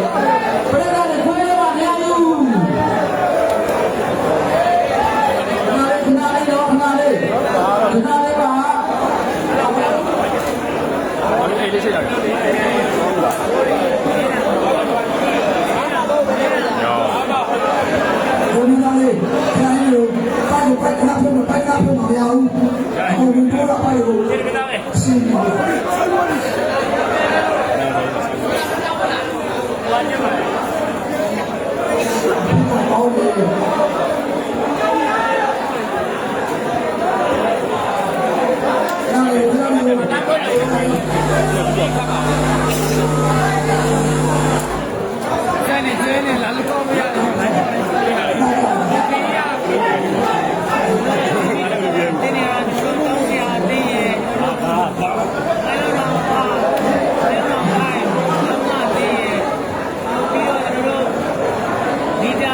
ပါ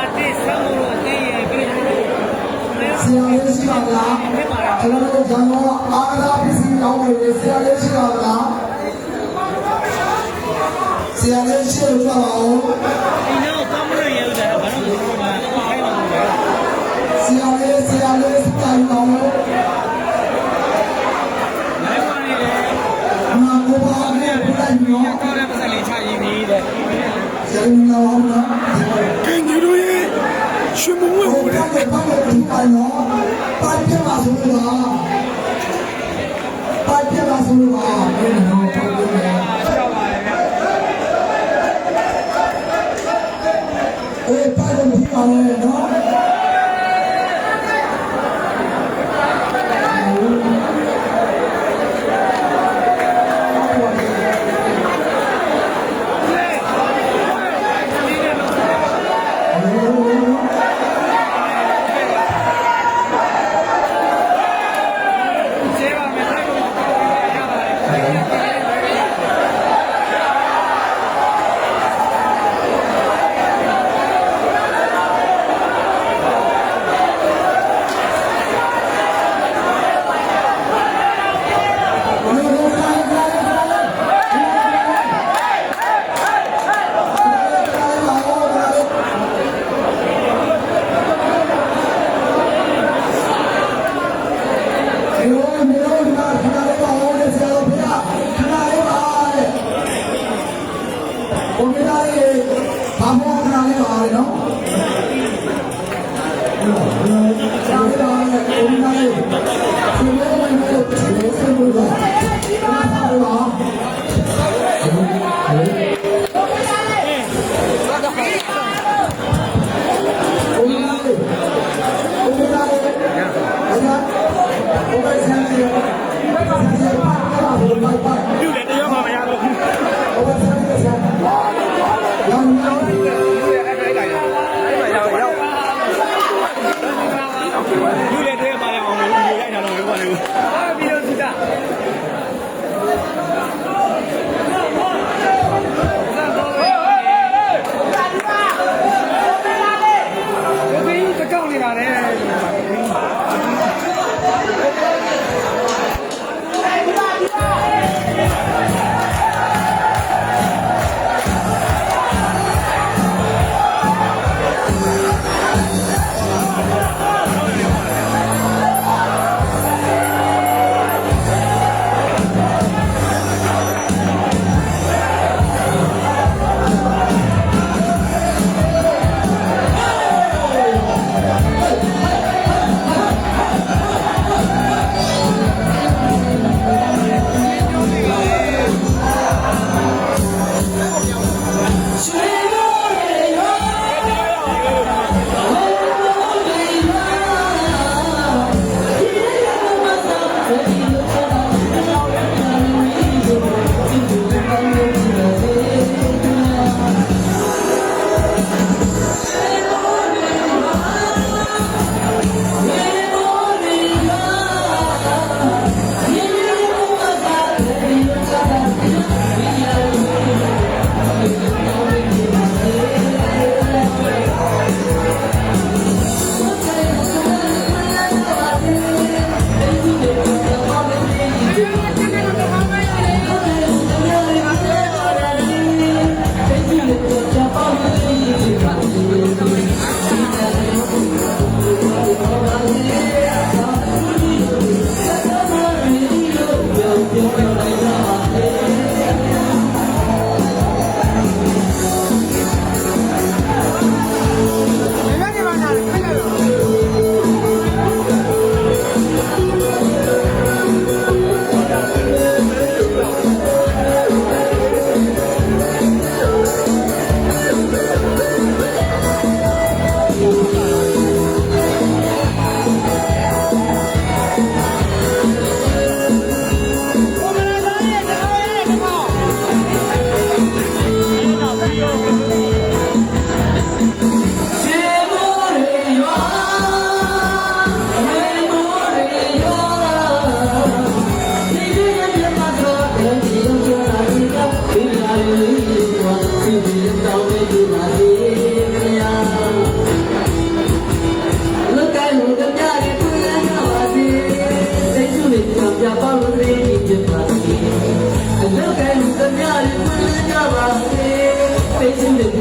တာတဲ့ဆောင်းလို့တဲ့ရဲ့ပြီးတော့ဆရာလေးရှိပါလားကျွန်တော်တို့ဇံတော်အားကစားပစ္စည်းတောင်းနေဆရာလေးရှိပါလားဆရာလေးရှိလို့ကြပါဦးဒီတော့ကောင်း လို့ဒီပါနော်ပါပြပါဆိုလို့ပါပါပြပါဆိုလို့ပါဘယ်နော်ပါပြပါရှောက်ပါလေဗျအေးပါလို့ဒီပါလေနော် 우리나라의 바보가 하나님 아래요. 우리나라의 우리나라의 최고의 최고의 최고의 최고의 최고의 ela fez em